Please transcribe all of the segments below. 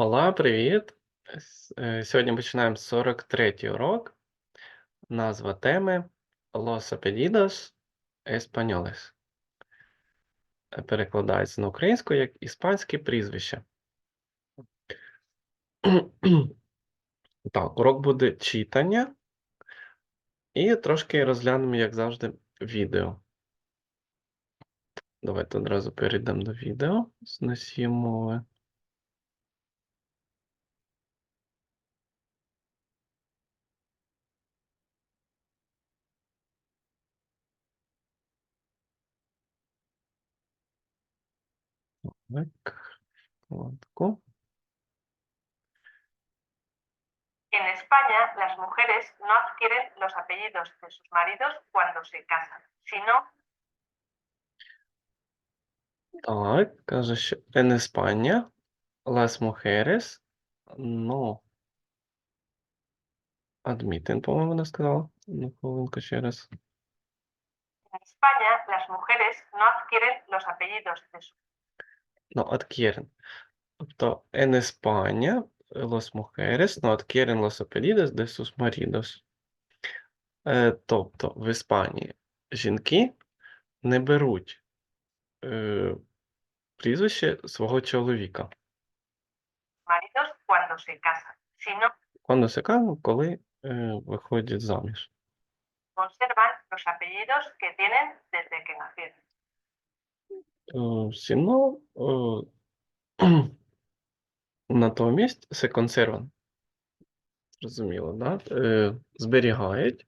Olá, привіт! Сьогодні починаємо 43-й урок. Назва теми Los apellidos españoles. Е, Перекладається на українську як іспанські прізвища. Так, урок буде читання. І трошки розглянемо, як завжди, відео. Давайте одразу перейдемо до відео з мови. Так, вкладку. En España, las mujeres no adquieren los apellidos de sus maridos cuando se casan, sino Так, каже, що en España las mujeres no admiten, по-моєму, вона сказала. Ну, хвилинку ще раз. en España las mujeres no adquieren los apellidos de sus No adquieren. Тобто, en España las mujeres no adquieren los apellidos de sus maridos. Е, тобто, в Іспанії жінки не беруть е, прізвище свого чоловіка. maridos cuando se casan, sino коли е, виходять заміж. conservan los apellidos que tienen desde que nacieron. Е, Сіно е, натомість се консерван. Зрозуміло, да? Е, Зберігають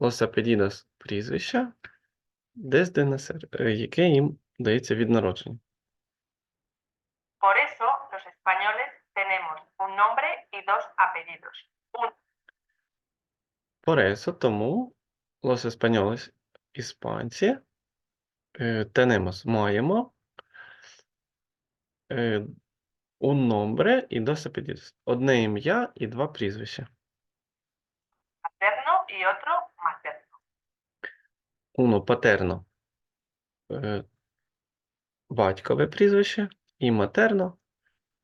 apellidos прізвища, desde nacer, е, яке їм дається від народження. Por eso los españoles tenemos un nombre y dos apellidos. Un Por eso, тому los españoles, іспанці, tenemos, маємо е, un nombre і dos apellidos. Одне ім'я і два прізвища. paterno y otro materno. Uno paterno е, батькове прізвище і матерно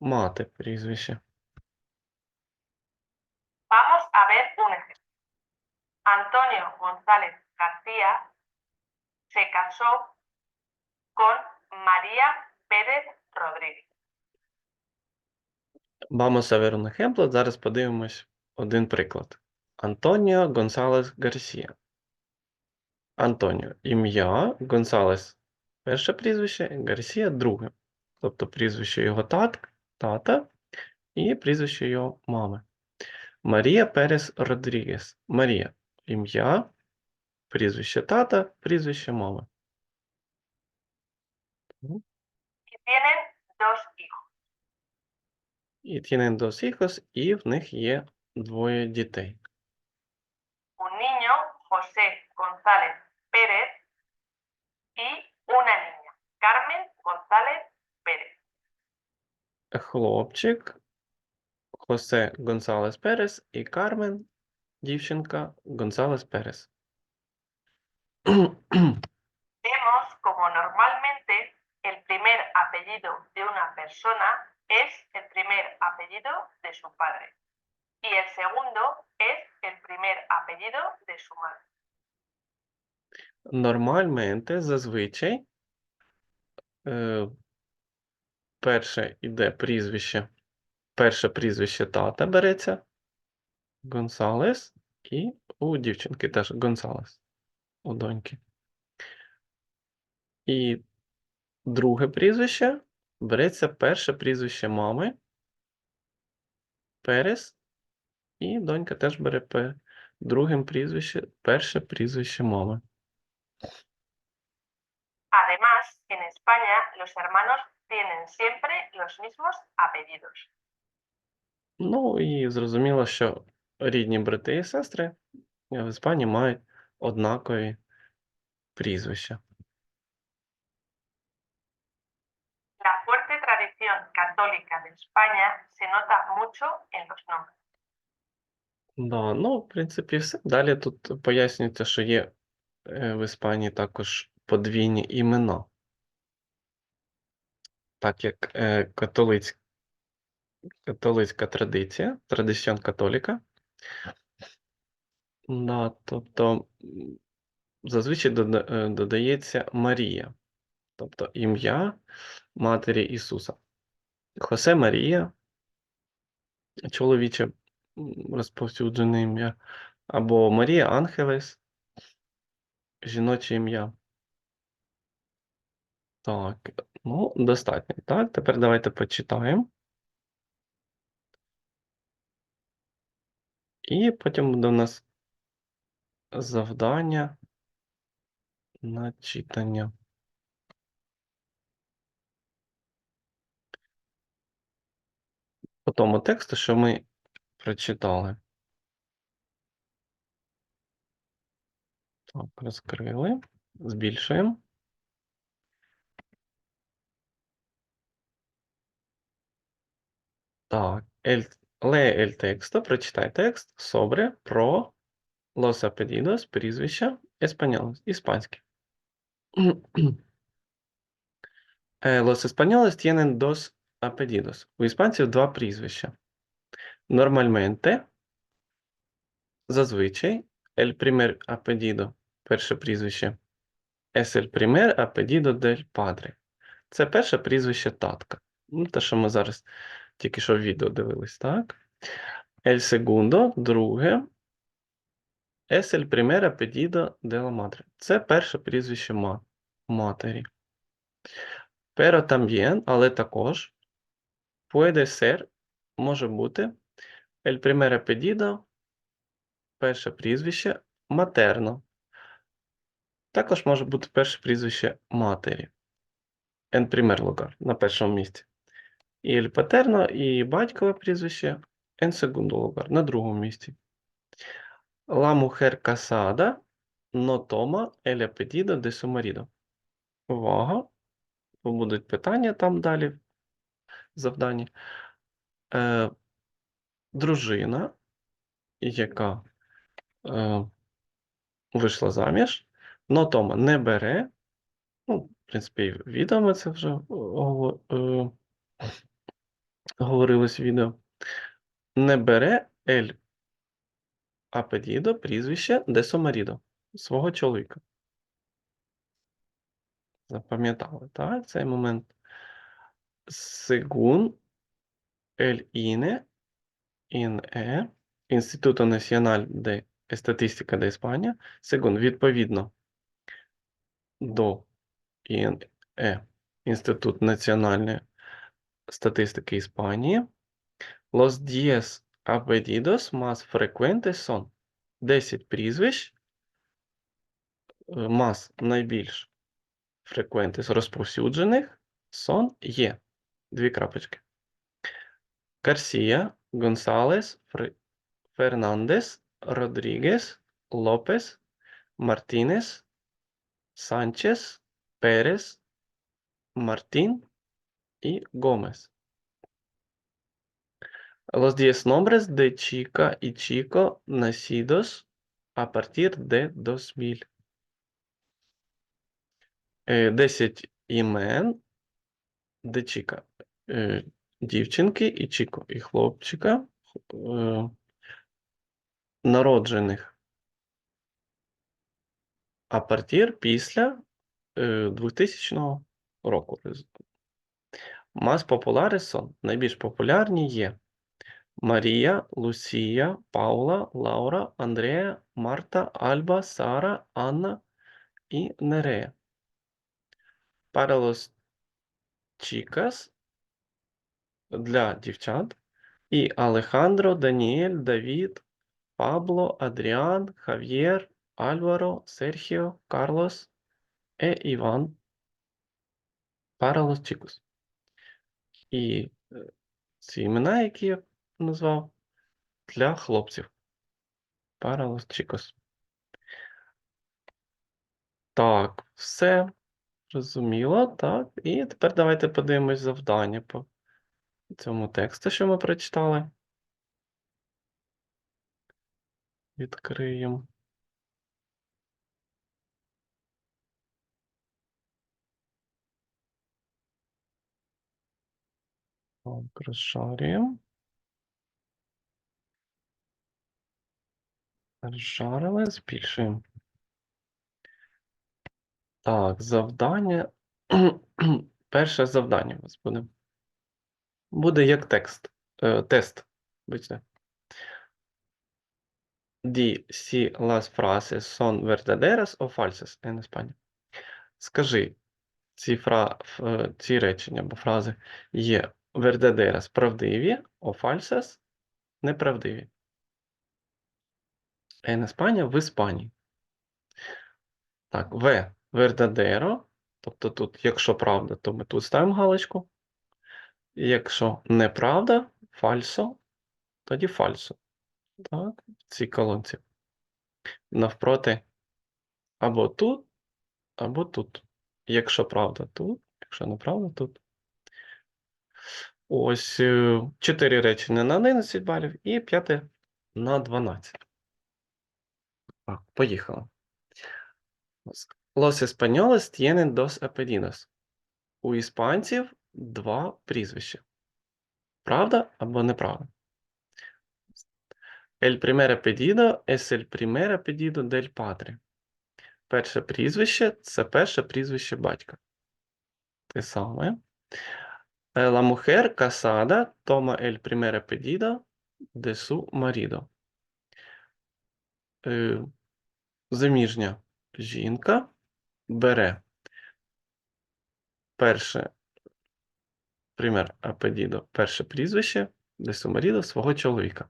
мати прізвище. Vamos a ver un ejemplo. Antonio González García se casó con María Pérez Rodríguez. Vamos a ver un ejemplo. Зараз подивимось один приклад. Антоніо Гонсалес Гарсія. Антоніо ім'я, Гонсалес перше прізвище, Гарсія друге. Тобто прізвище його тат, тата і прізвище його мами. Марія Перес Родрігес. Марія ім'я, прізвище тата, прізвище мами. Y tienen dos hijos. І tienen dos hijos, і в них є двоє дітей. Un niño, José González Pérez, y una niña, Carmen González Pérez. Хлопчик, Хосе Гонсалес Перес і Кармен, дівчинка Гонсалес Перес. Vemos como normalmente primer apellido de una persona es el primer apellido de su padre y el segundo es el primer apellido de su madre. Нормальменте зазвичай е, перше іде прізвище, перше прізвище тата береться Гонсалес, і у дівчинки теж Гонсалес, у доньки. І друге прізвище береться перше прізвище мами Перес, і донька теж бере другим прізвище, перше прізвище мами. Además, en España los hermanos tienen siempre los mismos apellidos. Ну і зрозуміло, що рідні брати і сестри в Іспанії мають однакові прізвища. Católica de España se nota mucho en los nombres. Да, ну, в принципі, все. Далі тут пояснюється, що є е, в Іспанії також подвійні імена. Так як е, католицькі католицька традиція, традиціон католіка. Да, тобто зазвичай е, додається Марія, тобто ім'я Матері Ісуса. Хосе Марія, чоловіче розповсюджене ім'я, або Марія Ангелес, жіноче ім'я. Так, ну, достатньо. Так, тепер давайте почитаємо. І потім буде у нас завдання на читання. По тому тексту, що ми прочитали. Так, розкрили, збільшуємо. Так, el, lee el прочитай текст sobre про los apellidos, прізвища españoles, іспанське. Los españoles tienen dos apellidos. У іспанців два прізвища. Нормальменте, зазвичай, el primer apellido, перше прізвище, es el primer apellido del padre. Це перше прізвище татка. Ну, те, що ми зараз тільки що в відео дивились, так? El segundo, друге, es el primer apellido de la madre. Це перше прізвище ма- матері. Pero también, але також, puede ser, може бути, el primer apellido, перше прізвище, матерно. Також може бути перше прізвище матері. En primer lugar, на першому місці. І el paterno, і батькове прізвище en segundo lugar, на другому місці. La mujer casada no toma el apellido de su marido. Увага! Будуть питання там далі завданні. Е, дружина, яка е, вийшла заміж, но Тома не бере. Ну, в принципі, і в відео ми це вже е, говорилось в відео. Не бере ель апелідо прізвище де Сомарідо, свого чоловіка. Запам'ятали, так, цей момент. Según el INE, INE, Instituto Nacional de Estadística de España, según, відповідно до INE, Інститут національної статистики Іспанії, los 10 apellidos más frecuentes son 10 прізвищ, е, más найбільш frecuentes розповсюджених, son є. Дві крапочки. Гарсія, Гонсалес, Фр... Фернандес, Родрігес, Лопес, Мартінес, Санчес, Перес, Мартін і Гомес. Los diez nombres de chica y chico nacidos a partir de 2000. Е, 10 імен де чіка. Е, дівчинки і чіко, і хлопчика, е, народжених. А партір після е, 2000 року. Мас популярис сон. Найбільш популярні є Марія, Лусія, Паула, Лаура, Андрея, Марта, Альба, Сара, Анна і Нерея. Los chicas для дівчат і Алехандро, Даніель, Давід, Пабло, Адріан, Хав'єр, Альваро, Серхіо, Карлос, е Іван. Los chicos. І ці імена, які я назвав, для хлопців. Los chicos. Так, все. Зрозуміло, так. І тепер давайте подивимось завдання цьому тексту, що ми прочитали. Відкриємо. Так, розшарюємо. Розшарили, збільшуємо. Так, завдання. Перше завдання у вас буде. Буде як текст. Е, тест. Di si las frases son verdaderas o falsas en España. Скажи, ці, фра... е, ці речення або фрази є verdaderas правдиві, o falsas неправдиві. En España в Іспанії. Так, В verdadero, тобто тут, якщо правда, то ми тут ставимо галочку. Якщо неправда, фальсо, тоді фальсо. Так, в цій колонці. Навпроти або тут, або тут. Якщо правда тут, якщо неправда тут. Ось е, чотири речення на 11 балів і п'яте на 12. Так, поїхали. Los españoles tienen dos apellidos. У іспанців два прізвища. Правда або неправда? El primer apellido es el primer apellido del padre. Перше прізвище це перше прізвище батька. Те саме. Eh, La mujer casada toma el primer apellido de su marido. Е, Заміжня жінка бере перше пример апелідо, перше прізвище su marido свого чоловіка.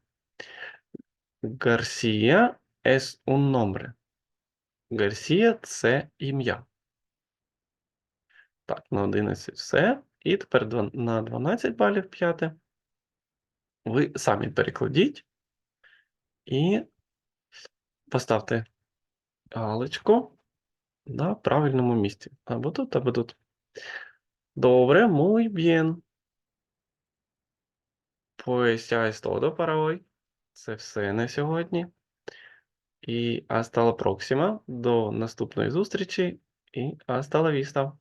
Гарсія es un nombre. Гарсія це ім'я. Так, на 11 все. І тепер на 12 балів п'яте. Ви самі перекладіть і поставте галочку на правильному місці. Або тут, або тут. Добре, muy bien. Pues ya es todo para hoy. Це все на сьогодні. І hasta la próxima. До наступної зустрічі. І hasta la vista.